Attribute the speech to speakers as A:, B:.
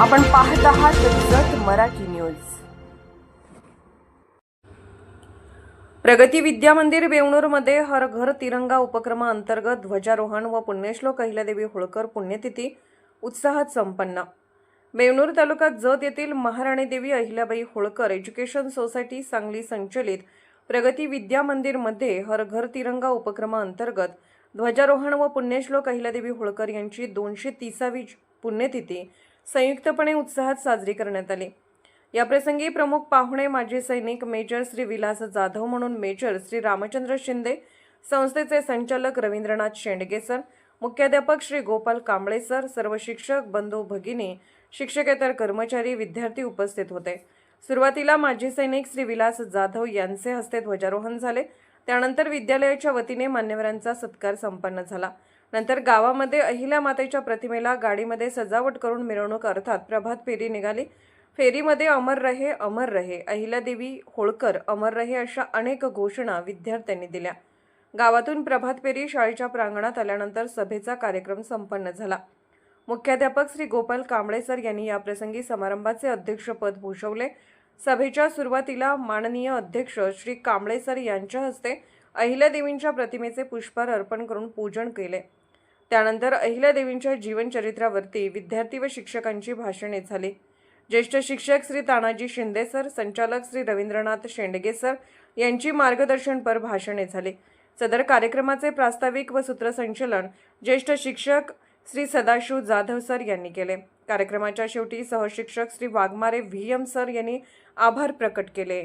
A: आपण पाहत आहात जत मराठी न्यूज. प्रगती विद्या मंदिर बेवणूरमध्ये हर घर तिरंगा उपक्रमाअंतर्गत ध्वजारोहण व पुण्यश्लोक अहिल्यादेवी होळकर पुण्यतिथी उत्साहात संपन्न. बेवणूर तालुक्यात जत येथील महाराणी देवी अहिल्याबाई होळकर एज्युकेशन सोसायटी सांगली संचलित प्रगती विद्या मंदिरमध्ये हर घर तिरंगा उपक्रमाअंतर्गत ध्वजारोहण व पुण्यश्लोक अहिल्यादेवी होळकर यांची दोनशे तिसावी पुण्यतिथी संयुक्तपणे उत्साहात साजरी करण्यात आली. याप्रसंगी प्रमुख पाहुणे माजी सैनिक मेजर श्री विलास जाधव म्हणून मेजर श्री रामचंद्र शिंदे संस्थेचे संचालक रवींद्रनाथ शेंडगे सर मुख्याध्यापक श्री गोपाल कांबळे सर सर्व शिक्षक बंधू भगिनी शिक्षकेतर कर्मचारी विद्यार्थी उपस्थित होते. सुरुवातीला माजी सैनिक श्री विलास जाधव यांचे हस्ते ध्वजारोहण झाले. त्यानंतर विद्यालयाच्या वतीने मान्यवरांचा सत्कार संपन्न झाला. नंतर गावामध्ये अहिल्या मातेच्या प्रतिमेला गाडीमध्ये सजावट करून मिरवणूक अर्थात प्रभात फेरी निघाली. फेरीमध्ये अमर रहे अमर रहे अहिल्यादेवी होळकर अमर रहे अशा अनेक घोषणा विद्यार्थ्यांनी दिल्या. गावातून प्रभात फेरी शाळेच्या प्रांगणात आल्यानंतर सभेचा कार्यक्रम संपन्न झाला. मुख्याध्यापक श्री गोपाल कांबळे सर यांनी याप्रसंगी समारंभाचे अध्यक्षपद भूषवले. सभेच्या सुरुवातीला माननीय अध्यक्ष श्री कांबळे सर यांच्या हस्ते अहिल्यादेवींच्या प्रतिमेचे पुष्पहार अर्पण करून पूजन केले. त्यानंतर अहिल्यादेवींच्या जीवनचरित्रावरती विद्यार्थी व शिक्षकांची भाषणे झाली. ज्येष्ठ शिक्षक श्री तानाजी शिंदे सर संचालक श्री रवींद्रनाथ शेंडगे सर यांची मार्गदर्शनपर भाषणे झाली. सदर कार्यक्रमाचे प्रास्ताविक व सूत्रसंचलन ज्येष्ठ शिक्षक श्री सदाशिव जाधव सर यांनी केले. कार्यक्रमाच्या शेवटी सहशिक्षक Shri Waghmare V M sir यांनी आभार प्रकट केले.